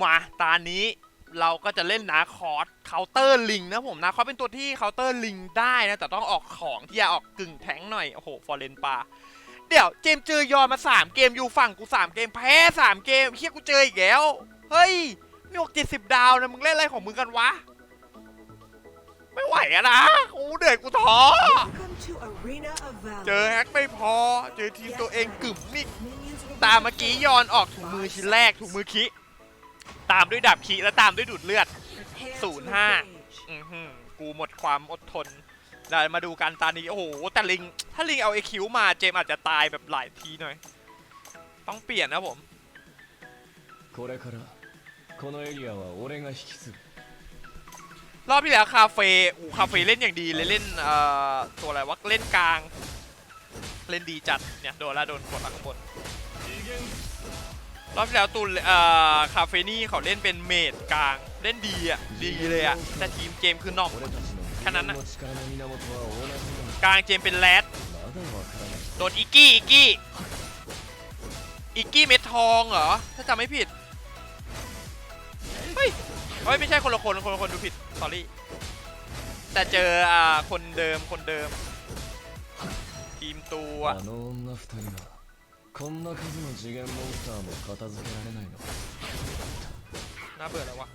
มาตานี้เราก็จะเล่นนาคอร์สเคาน์เตอร์ลิงนะผมนาคอร์สเป็นตัวที่เคาน์เตอร์ลิงได้นะ แต่ต้องออกของที่จะออกกึ่งแทงค์หน่อย โอ้โห ฟอร์เรนปาเดี๋ยวเจมส์เจอยอนมา 3 เกมอยู่ฝั่งกู 3 เกมแพ้ 3 เกมเฮียกูเจออีกแล้ว เฮ้ย มีอกเจ็ดสิบดาวนะ มึงเล่นอะไรของมึงกันวะ ไม่ไหวอะนะกูเดือดกูท้อ Welcome to Arena of Valor. เจอแฮกไม่พอ เจอทีมตัวเองกึ่มมิก Minions will ตาม be เมื่อกี้ยอนออกถุงมือชิ้นแรกถุงมือคิ ตามด้วยดาบคิแล้วตามด้วยดูดเลือด prepared ศู to นย์ห้า engage. อือหือกูหมดความอดทนได้มาดูกันตานี้ โอ้โห แต่ลิง ถ้าลิงเอาไอคิวมาเจมอาจจะตายแบบหลายทีหน่อย ต้องเปลี่ยนนะผม これからこのエリアは俺が引き継ぐ รอบที่แล้วคาเฟ่โอ้คาเฟ่เล่นอย่างดีเลยเล่นเอ่อตัวอะไรวะ เล่นกลาง เล่นดีจัด เนี่ยโดนละโดนกดหลังบน รอบที่แล้วตูนคาเฟนี่เขาเล่นเป็นเมดกลางเล่นดีอะดีเลยอะแต่ทีมเกมคือนองแค่นั้นนะกลางเกมเป็นแรดโดนอิกี้อิกี้อิกกี้เม็ดทองเหรอถ้าจำไม่ผิดเฮ้ยเฮ้ยไม่ใช่คนละคนคนละคนดูผิดสอรี่แต่เจออ่าคนเดิมคนเดิมทีมตัว こんな数の次元モンスターも片付けられないのか น่าเบื่อแล้ววะ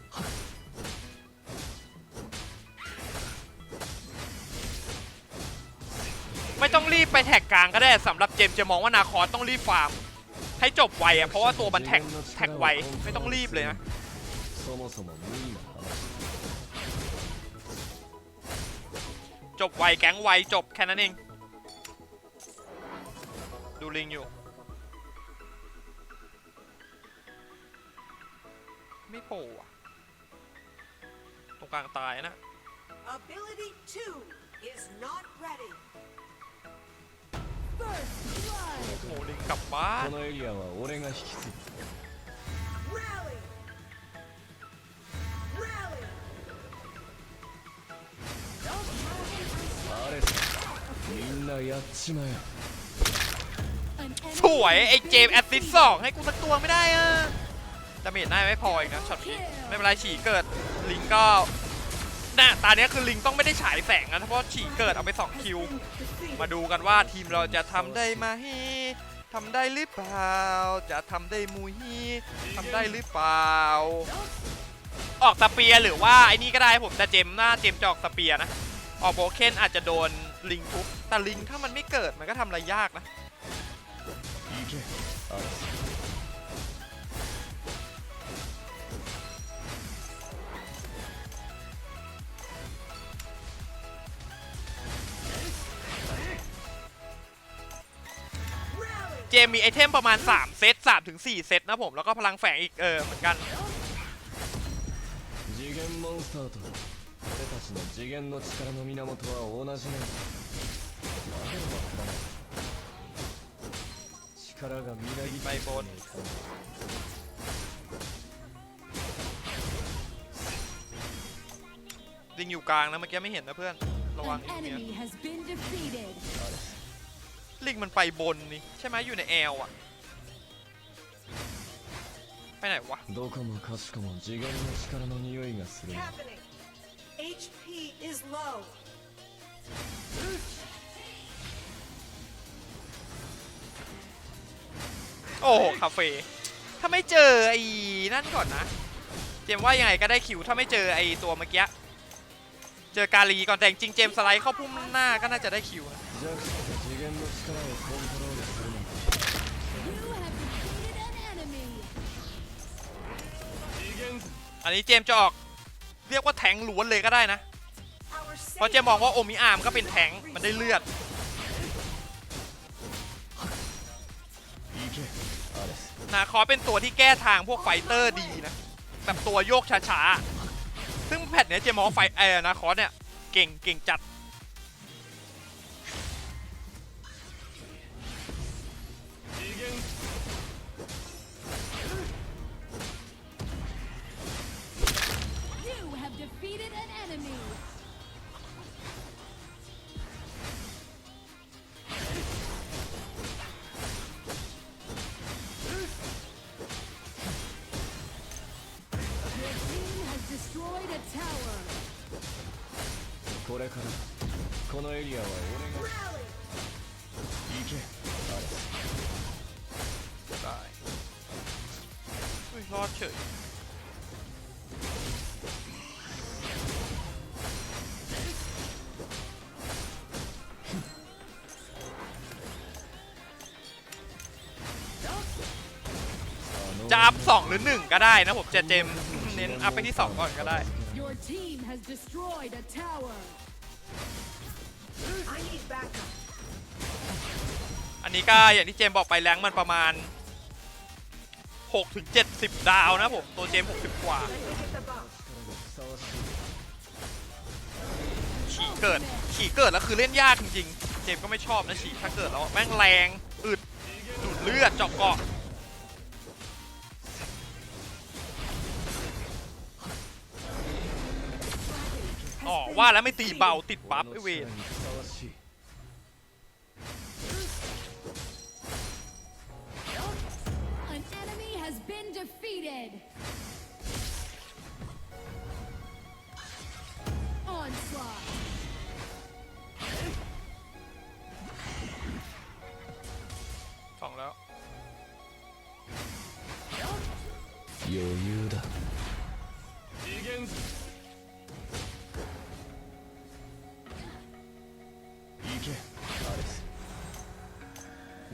ไม่ต้องรีบไปแท็กกลางก็ได้สำหรับเจมส์จะมองว่านาคอสต้องรีบฟาร์ม ให้จบไวอ่ะ เพราะว่าตัวมันแท็กแท็กไว ไม่ต้องรีบเลยนะ そもそも無理な話 จบไวแก๊งไวจบแค่นั้นเอง ดูลิงอยู่ ไม่โผล่อะตรงกลางตายนะ Ability 2 is not ready. โอ้โหลิงกลับบ้าน このエリアは俺が引き継ぐ Rally! Rally! アレスみんなやっちまえ สวย ไอ้เจมส์แอสซิสสองให้กูสักตัวไม่ได้อะด าเมจได้ไม่พออีกนะช็อตนี้ไม่เป็นไรฉี่เกิดลิงก็น่ะตาเนี้ยคือลิงต้องไม่ได้ฉายแสงนะเพราะฉี่เกิดเอาไป2คิว มาดูกันว่าทีมเราจะทำได้ไหมทำได้หรือเปล่า จะทำได้มุยทำได้หรือเปล่า ออกสเปียหรือว่าไอ้นี่ก็ได้ผมแต่เจมหน้าเจมจะออกสเปียนะ ออกโบเคนอาจจะโดนลิงทุบแต่ลิงถ้ามันไม่เกิดมันก็ทำอะไรยากนะ มมีไอเทมประมาณ 3 เซต3ถึง4เซตนะผม แล้วก็พลังแฝงอีกเออเหมือนกันไปบนดิงอยู่กลางนะเมื่อกี้ไม่เห็นนะเพื่อน ระวังอีกเนี้ย ลิงมันไปบนนี่ ใช่ไหมอยู่ในแอลอะไปไหนวะ どこもかしこも次元の力の匂いがするな Happening. HP is low. โอ้โหคาเฟ่ถ้าไม่เจอไอ้นั่นก่อนนะ เจมส์ว่ายังไงก็ได้คิว ถ้าไม่เจอไอ้ตัวเมื่อกี้ เจอกาลีก่อนแต่จริงๆเจมส์สไลด์เข้าพุ่มหน้าก็น่าจะได้คิวนะ 弱者 อันนี้เจมจะออกเรียกว่าแทงล้วนเลยก็ได้นะ เพราะเจมมองว่าโอมิอาร์มก็เป็นแทงมันได้เลือด นาคอเป็นตัวที่แก้ทางพวกไฟเตอร์ดีนะ แบบตัวโยกช้าๆ ซึ่งแพทเนี้ยเจมมองไฟเออนาคอเนี่ย เก่งเก่งจัด defeated an enemy. Your team has destroyed a tower. これからこのエリアは俺が行けあれ Bye. We've not killed you. จะอัพสองหรือหนึ่งก็ได้นะผมจะเจมเน้นอัพไปที่สองก่อนก็ได้อันนี้ก็อย่างที่เจมบอกไปแรงมันประมาณ6ถึง70 ดาวนะผมตัวเจม 60 กว่าขี่เกิดขี่เกิดแล้วคือเล่นยากจริงๆ เจมก็ไม่ชอบนะฉี่ถ้าเกิดแล้วแม่งแรงอึดดูดเลือดจอะเกาะ อ๋อว่าแล้วไม่ตีเบาติดบัฟไอเวน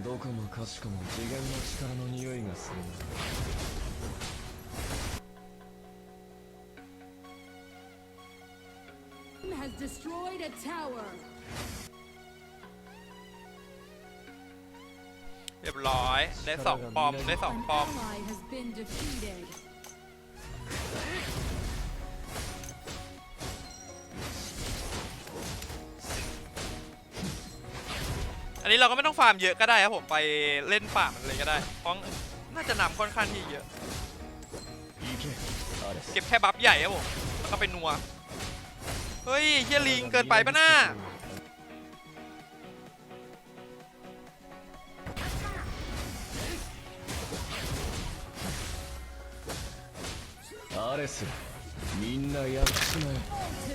どこもかしこも次元の力の匂いがするな Team has destroyed a tower. เรียบร้อย ได้สองปอม ได้สอง An ปอม ally has been defeated. อันนี้เราก็ไม่ต้องฟาร์มเยอะก็ได้ครับผมไปเล่นป่ามันเลยก็ได้เพราะน่าจะนำค่อนข้างที่เยอะ เก็บแค่บัฟใหญ่ครับผมแล้วก็ไปนัว เฮ้ยเฮียลิงเกินไปปะหน้า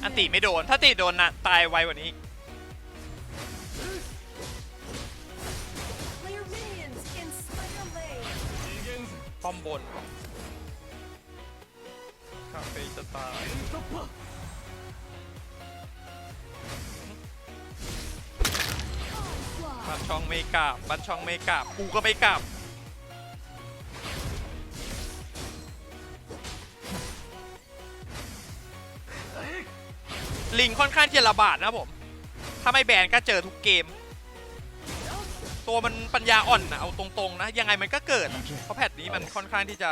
อันตีไม่โดน ถ้าตีโดนนะตายไวกว่านี้ ป้อมบนคาเฟ่จะตายบันช่องไม่กลับบันช่องไม่กลับกูก็ไม่กลับลิงค่อนข้างที่จระบาดนะผม ถ้าไม่แบนก็เจอทุกเกม ตัวมันปัญญาอ่อนนะเอาตรงๆนะ ยังไงมันก็เกิดอะเพราะแพทนี้มันค่อนข้างที่จะ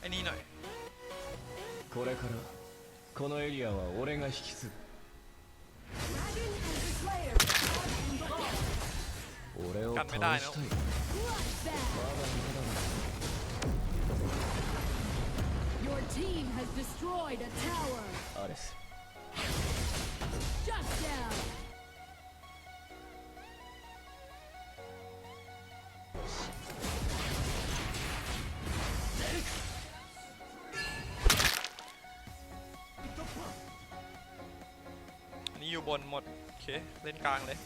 ไอ้นี่หน่อย これからこのエリアは俺が引き継ぐ Dragon and Slayer. 俺を干没大呢倒したい Bloodbath. まだまだだ Your team has destroyed a tower. アレス Shut down. บนหมด โอเค เล่นกลางเลย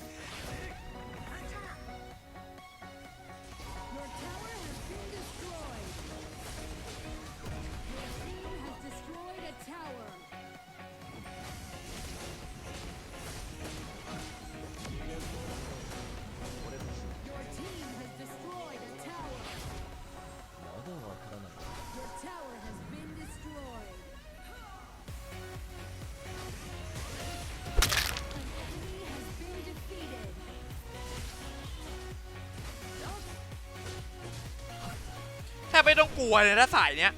ไม่ต้องกลัวเลยถ้าสายเนี้ย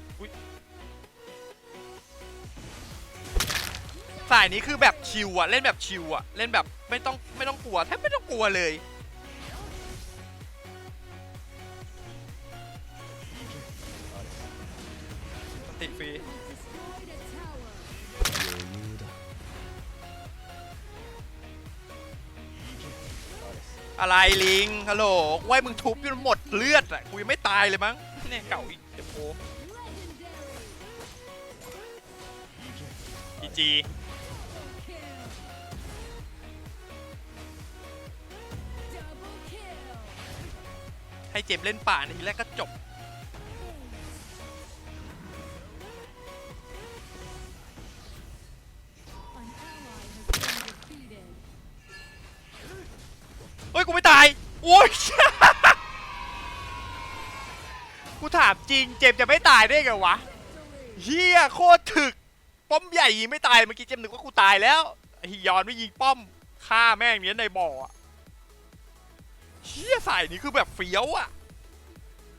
สายนี้คือแบบชิวอะเล่นแบบชิวอะเล่นแบบไม่ต้องไม่ต้องกลัวแทบไม่ต้องกลัวเลยติดฟีอะไรลิงฮัลโหลไว้มึงทุบจนหมดเลือดอะกูยังไม่ตายเลยมั้ง เนี่ยเก่าอีกเดี๋ยวโพจีให้เจ็บเล่นป่านาทีแรกก็จบ เฮ้ย กูไม่ตาย โอ้ย กูถามจริงเจมจะไม่ตายได้ไงวะเฮียโคตรถึก ป้อมใหญ่ยิงไม่ตายเมื่อกี้เจมนึกว่ากูตายแล้วไอ้ยอนไม่ยิงป้อมฆ่าแม่งเนี้ยในบ่อะเฮียสายนี้คือแบบเฟี้ยวอะ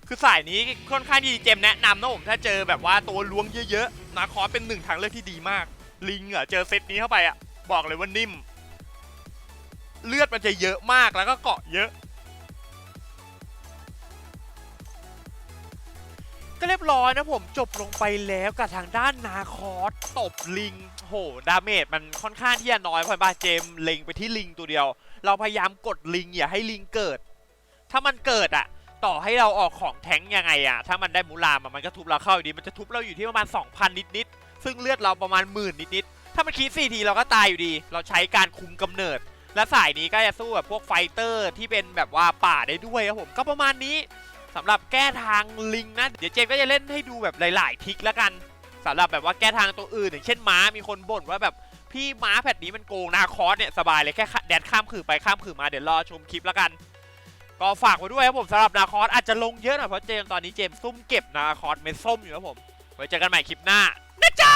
คือสายนี้ค่อนข้างที่เจมแนะนำนะผมถ้าเจอแบบว่าตัวล้วงเยอะๆนาคอสเป็นหนึ่งทางเลือกที่ดีมาก ลิงอะเจอเซตนี้เข้าไปอะบอกเลยว่านิ่ม เลือดมันจะเยอะมากแล้วก็เกาะเยอะ ก็เรียบร้อยนะผมจบลงไปแล้วกับทางด้านนาคอสตบลิงโหดาเมจมันค่อนข้างที่จะน้อยเพราะว่าเจมเล็งไปที่ลิงตัวเดียว เราพยายามกดลิงอย่าให้ลิงเกิด ถ้ามันเกิดอะต่อให้เราออกของแทงยังไงอะถ้ามันได้มูลามอะมันก็ทุบเราเข้าอยู่ดีมันจะทุบเราอยู่ที่ประมาณ 2,000 นิดๆซึ่งเลือดเราประมาณหมื่นนิดๆถ้ามันคิด4ทีเราก็ตายอยู่ดี เราใช้การคุมกำเนิด และสายนี้ก็จะสู้แบบพวกไฟเตอร์ที่เป็นแบบว่าป่าได้ด้วยครับผมก็ประมาณนี้ สำหรับแก้ทางลิงนะ เดี๋ยวเจมก็จะเล่นให้ดูแบบหลาย ๆ ทิกแล้วกันสำหรับแบบว่าแก้ทางตัวอื่นอย่างเช่นม้ามีคนบ่นว่าแบบพี่ม้าแพทนี้มันโกงนาคอสเนี่ยสบายเลยแค่แดนข้ามขื่อไปข้ามขื่อมาเดี๋ยวรอชมคลิปแล้วกัน ก็ฝากไว้ด้วยครับผมสำหรับนาคอสอาจจะลงเยอะหน่อยเพราะเจมตอนนี้เจมซุ่มเก็บนาคอสเม็ดส้มอยู่ครับผมไว้เจอกันใหม่คลิปหน้านะจ๊ะ